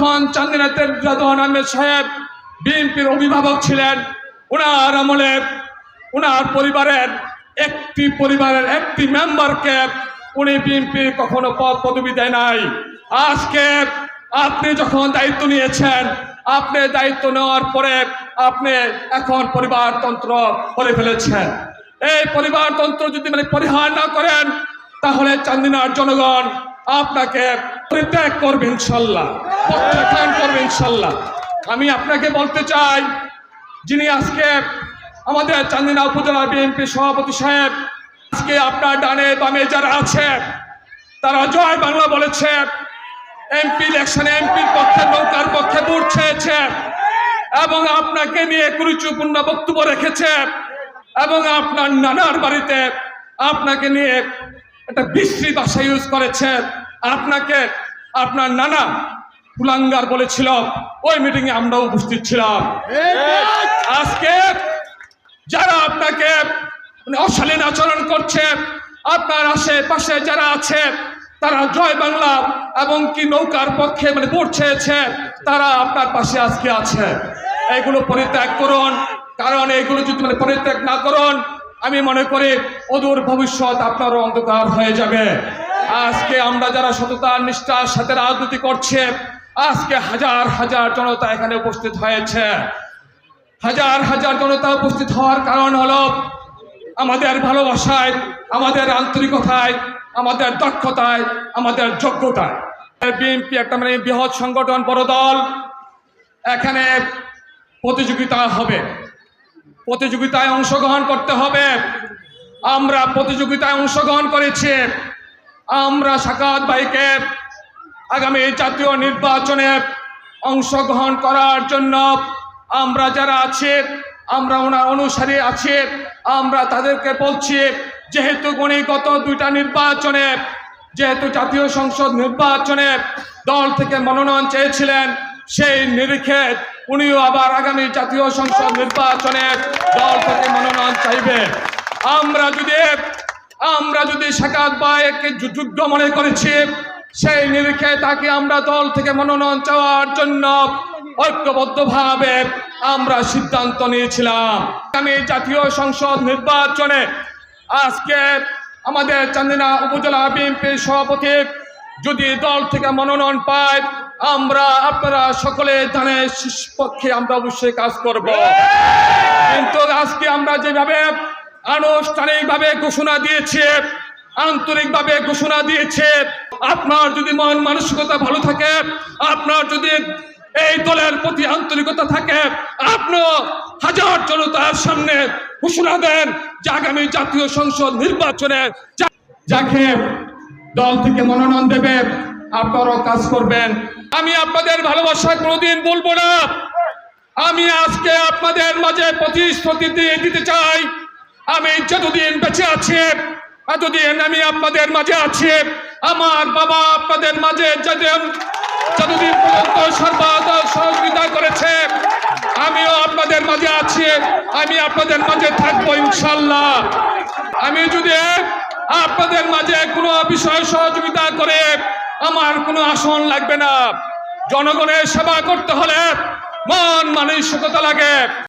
যখন চান্দিনাথের রাজন আহমেদ সাহেব বিএনপির অভিভাবক ছিলেন। ওনার আমলে ওনার পরিবারের একটি পরিবারের একটি মেম্বারকে উনি বিএনপির কখনো পদ পদবি দেয় নাই। আজকে আপনি যখন দায়িত্ব নিয়েছেন, আপনি দায়িত্ব নেওয়ার পরে আপনি এখন পরিবারতন্ত্র করে ফেলেছেন। এই পরিবারতন্ত্র যদি মানে পরিহার না করেন, তাহলে চান্দিনার জনগণ আপনাকে পরিত্যাগ করবে ইনশাল্লাহ। প্রত্যাখ্যান করবে ইনশাল্লাহ। আমি আপনাকে বলতে চাই, যিনি আজকে আমাদের চান্দিনা উপজেলা বিএনপি সভাপতি সাহেব, আজকে আপনার ডানে বামে যারা আছে, তারা জয় বাংলা বলেছে। এমপি ইলেকশনে এমপির পক্ষে, নৌকার পক্ষে ভোট চেয়েছে এবং আপনাকে নিয়ে কুরুচিপূর্ণ বক্তব্য রেখেছে এবং আপনার নানার বাড়িতে আপনাকে নিয়ে একটা বিশ্রী ভাষা ইউজ করেছে। আপনাকে আপনার নানা কুলাঙ্গার বলেছিল, ওই মিটিংয়ে আমরা উপস্থিত ছিলাম। আজকে যারা আপনাকে মানে অশালীন আচরণ করছে, আপনার আশেপাশে যারা আছে, তারা জয় বাংলা এবং কি নৌকার পক্ষে মানে ভোট চেয়েছে, তারা আপনার পাশে আজকে আছে। এগুলো পরিত্যাগ করুন, কারণ এগুলো যদি মানে পরিত্যাগ না করুন, আমি মনে করি অদূর ভবিষ্যৎ আপনারও অন্ধকার হয়ে যাবে। আজকে আমরা যারা সততা নিষ্ঠার সাথে রাজনীতি করছে, আজকে হাজার হাজার জনতা এখানে উপস্থিত হয়েছে। হাজার হাজার জনতা উপস্থিত হওয়ার কারণ হলো আমাদের ভালোবাসায়, আমাদের আন্তরিকতায়, আমাদের দক্ষতায়, আমাদের যোগ্যতায়। বিএনপি একটা মানে বৃহৎ সংগঠন, বড় দল, এখানে প্রতিযোগিতা হবে। প্রতিযোগিতায় অংশগ্রহণ করতে হবে। আমরা প্রতিযোগিতায় অংশগ্রহণ করেছি। আমরা সাকাত ভাইকে আগামী জাতীয় নির্বাচনে অংশগ্রহণ করার জন্য আমরা যারা আছি, আমরা ওনার অনুসারী আছি, আমরা তাদেরকে বলছি, যেহেতু উনি গত দুইটা নির্বাচনে, যেহেতু জাতীয় সংসদ নির্বাচনে দল থেকে মনোনয়ন চেয়েছিলেন, সেই নিরিখে উনিও আবার আগামী জাতীয় সংসদ নির্বাচনে দল থেকে মনোনয়ন চাইবে। আমরা যদি আমরা যদি সাকাত বায়কে যোগ্য মনে করেছি, সেই নিরিখে তাকে আমরা দল থেকে মনোনয়ন চাওয়ার জন্য ঐক্যবদ্ধভাবে আমরা সিদ্ধান্ত নিয়েছিলাম। আমি জাতীয় সংসদ নির্বাচনে আজকে আমাদের চান্দিনা উপজেলা বিএনপির সভাপতি যদি দল থেকে মনোনয়ন পায়, আমরা আপনারা সকলে জানে পক্ষে আমরা অবশ্যই কাজ করব। কিন্তু আজকে আমরা যেভাবে আনুষ্ঠানিকভাবে ঘোষণা দিয়েছে, আন্তরিকভাবে ঘোষণা দিয়েছে, আপনার যদি মন মানসিকতা ভালো থাকে, আপনার যদি এই দলের প্রতি আন্তরিকতা থাকে, আপনিও হাজার জনতার সামনে ঘোষণা দেন যে আগামী জাতীয় সংসদ নির্বাচনে যাকে দল থেকে মনোনয়ন দেবে, আপনারাও কাজ করবেন। আমি আপনাদের ভালোবাসা কোনোদিন বলব না। আমি আজকে আপনাদের মাঝে প্রতিশ্রুতি দিয়ে দিতে চাই। আমি যতদিন বেঁচে আছি, এতদিন আমি আপনাদের মাঝে আছি, আমার বাবা আপনাদের মাঝে যেদিন যতদিন পর্যন্ত সর্বদা সহযোগিতা করেছে, আমিও আপনাদের মাঝে আছি, আমি আপনাদের মাঝে থাকব ইনশাল্লাহ। আমি যদি আপনাদের মাঝে কোনো বিষয় সহযোগিতা করে, আমার কোনো আসন লাগবে না। জনগণের সেবা করতে হলে মন মানসিকতা লাগে।